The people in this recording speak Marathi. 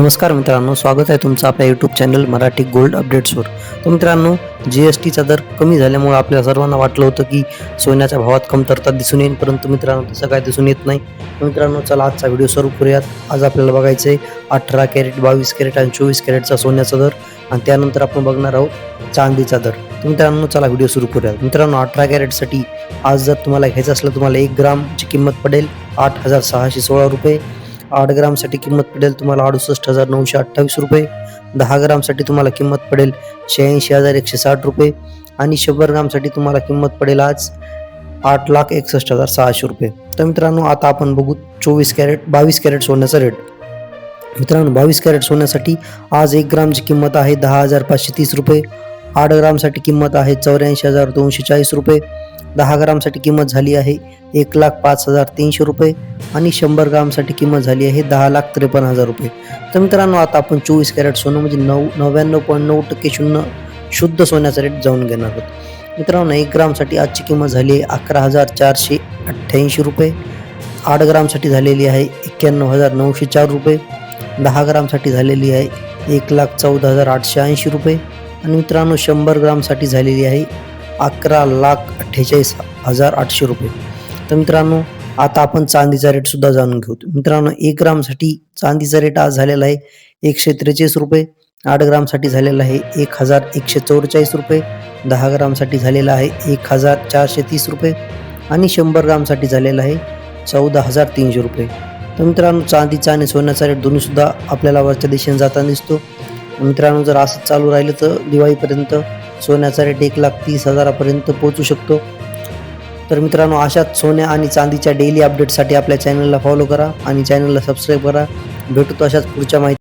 नमस्कार मित्रांनो स्वागत आहे तुमचं आपल्या यूट्यूब चॅनल मराठी गोल्ड अपडेट्सवर तर मित्रांनो जी एस टीचा दर कमी झाल्यामुळे आपल्या सर्वांना वाटलं होतं की सोन्याच्या भावात कमतरता दिसून येईल परंतु मित्रांनो तसं काय दिसून येत नाही. मित्रांनो चला आजचा व्हिडिओ सुरू करूयात. आज आपल्याला बघायचं आहे अठरा कॅरेट बावीस कॅरेट आणि चोवीस कॅरेटचा सोन्याचा दर आणि त्यानंतर आपण बघणार आहोत चांदीचा दर. मित्रांनो चला व्हिडिओ सुरू करूयात. मित्रांनो अठरा कॅरेटसाठी आज जर तुम्हाला घ्यायचं असलं तुम्हाला एक ग्रामची किंमत पडेल आठ हजार सहाशे सोळा रुपये. आठ ग्रामसाठी किंमत पडेल. तुम्हाला अडुसष्ट हजार नऊशे अठ्ठावीस रुपये. दहा ग्रामसाठी तुम्हाला किंमत पडेल शहाऐंशी हजार एकशे साठ रुपये. आणि शंभर ग्रामसाठी तुम्हाला किंमत पडेल आज आठ लाख एकसष्ट हजार सहाशे रुपये. तर मित्रांनो आता आपण बघू चोवीस कॅरेट बावीस कॅरेट सोन्याचा रेट. मित्रांनो बावीस कॅरेट सोन्यासाठी आज एक ग्रामची किंमत आहे दहा हजार पाचशे तीस रुपये. आठ ग्रामसाठी किंमत आहे चौऱ्याऐंशी हजार दोनशे चाळीस रुपये. दहा ग्रामसाठी किंमत झाली आहे. एक लाख पाच हजार तीनशे रुपये आणि शंभर ग्रामसाठी किंमत झाली आहे दहा लाख त्रेपन्न हजार रुपये. तर मित्रांनो आता आपण चोवीस कॅरेट सोनं म्हणजे नऊ नव्याण्णव पॉईंट नऊ टक्के शून्य शुद्ध सोन्याचा रेट जाऊन घेणार आहोत. मित्रांनो एक ग्रामसाठी आजची किंमत झाली आहे अकरा हजार चारशे अठ्ठ्याऐंशी रुपये. आठ ग्रामसाठी झालेली आहे एक्क्याण्णव हजार नऊशे चार रुपये. दहा ग्रामसाठी झालेली आहे एक लाख चौदा हजार आठशे ऐंशी रुपये. आणि मित्रांनो शंभर ग्रामसाठी झालेली आहे अकरा लाख अठ्ठेचाळीस हजार आठशे रुपये. तर मित्रांनो आता आपण चांदीचा रेट सुद्धा जाणून घेऊ. मित्रांनो एक ग्रामसाठी चांदीचा रेट आज झालेला आहे एकशे त्रेचाळीस रुपये. आठ ग्रामसाठी झालेला आहे एक हजार एकशे चौवेचाळीस रुपये. दहा ग्रामसाठी झालेला आहे एक हजार चारशे तीस रुपये. आणि शंभर ग्रामसाठी झालेला आहे चौदा हजार तीनशे रुपये. तर मित्रांनो चांदीचा आणि सोन्याचा रेट दोन्हीसुद्धा आपल्याला वरच्या दिशेने जाताना दिसतो. मित्रांनो जर असं चालू राहिलं तर दिवाळीपर्यंत सोन्याचा रेट एक लाख तीस हजारापर्यंत पोहोचू शकतो. तर मित्रांनो अशाच सोन्या आणि चांदीच्या डेली अपडेटसाठी आपल्या चॅनलला फॉलो करा आणि चॅनलला सबस्क्राईब करा. भेटू अशाच पुढच्या माहिती